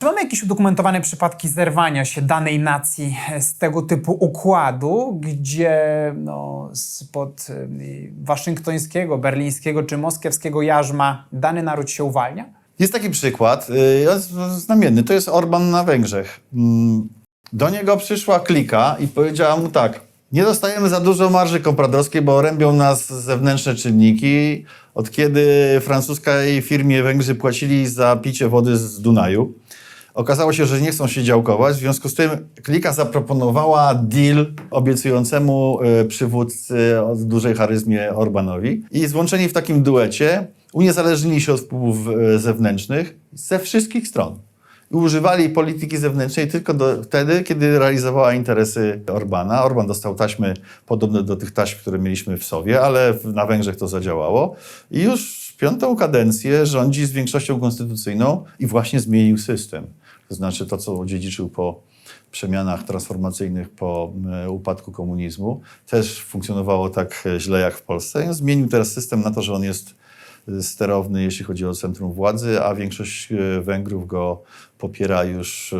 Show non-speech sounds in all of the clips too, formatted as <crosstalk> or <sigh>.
Czy mamy jakieś udokumentowane przypadki zerwania się danej nacji z tego typu układu, gdzie no, spod y, waszyngtońskiego, berlińskiego czy moskiewskiego jarzma dany naród się uwalnia? Jest taki przykład, jest znamienny, to jest Orban na Węgrzech. Mm, Do niego przyszła klika i powiedziała mu tak, nie dostajemy za dużo marży kompradorskiej, bo rębią nas zewnętrzne czynniki. Od kiedy francuskiej firmie Węgrzy płacili za picie wody z Dunaju, okazało się, że nie chcą się działkować. W związku z tym klika zaproponowała deal obiecującemu y, przywódcy o dużej charyzmie Orbanowi. I złączeni w takim duecie uniezależnili się od wpływów y, zewnętrznych ze wszystkich stron. I używali polityki zewnętrznej tylko do, wtedy, kiedy realizowała interesy Orbana. Orban dostał taśmy podobne do tych taśm, które mieliśmy w Sowie, ale na Węgrzech to zadziałało. I już piątą kadencję rządzi z większością konstytucyjną i właśnie zmienił system. To znaczy to, co odziedziczył po przemianach transformacyjnych po e, upadku komunizmu, też funkcjonowało tak e, źle jak w Polsce. Zmienił teraz system na to, że on jest e, sterowny, jeśli chodzi o centrum władzy, a większość Węgrów go popiera już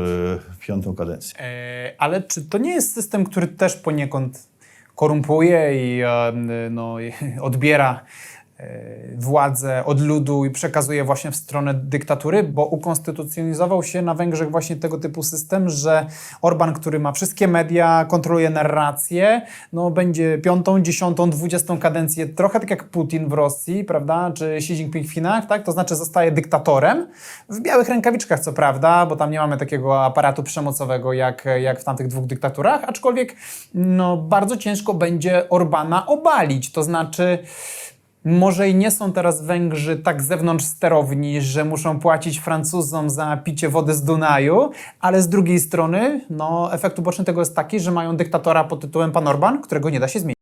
piątą kadencję. Ale czy to nie jest system, który też poniekąd korumpuje i no, i <laughs> odbiera władzę od ludu i przekazuje właśnie w stronę dyktatury, bo ukonstytucjonizował się na Węgrzech właśnie tego typu system, że Orban, który ma wszystkie media, kontroluje narrację, no będzie piątą, dziesiątą, dwudziestą kadencję, trochę tak jak Putin w Rosji, prawda, czy Xi Jinping w Chinach, tak? To znaczy zostaje dyktatorem, w białych rękawiczkach co prawda, bo tam nie mamy takiego aparatu przemocowego jak, jak w tamtych dwóch dyktaturach, aczkolwiek no, bardzo ciężko będzie Orbana obalić, to znaczy może i nie są teraz Węgrzy tak zewnątrz sterowni, że muszą płacić Francuzom za picie wody z Dunaju, ale z drugiej strony no, efekt uboczny tego jest taki, że mają dyktatora pod tytułem Pan Orban, którego nie da się zmienić.